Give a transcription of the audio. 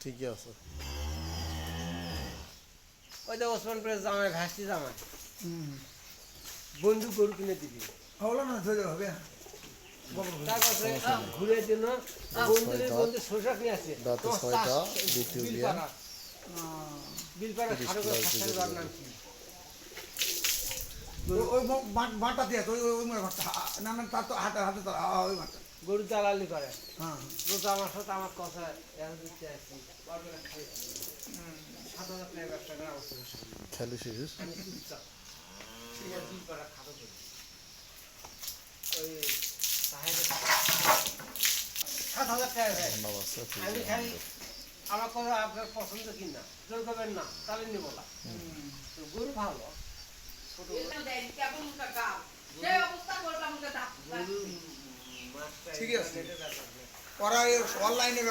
ঠিকই আছে। ওই যে ওসমানপুরের জামাই ভাসি জামাই। বন্ধু গরু কিনে দিবি। হলো না ধরে হবে? তারপরে ঘুরে দিল বন্ধুদের বন্ধু শোষক নিয়ে আসে। দাঁতে ছয়টা, দ্বিতীয় বিয়া। বিলপাড়া। বিলপাড়া তিরিশ খাটো প্লাস করে দুটো খাটার নাম কি? ওই মাঠটা দিয়ে ওই ওই না না তার তো হাতে হাতে ওই মাঠটা গরু দালালি করে। হ্যাঁ। রোজ আমার সাথে আমার কথা দিতে সাত হাজার টাকা ব্যবসা করে আমার শেষ? আমি চুপচাপ। করি। ওই সাত হাজার টাকা আমি খালি আমার কথা আপনার পছন্দ কিনা জোর করবেন না তাহলে নিব না। তো গরু ভালো ছোট ঠিক আছে। ওরা অনলাইনে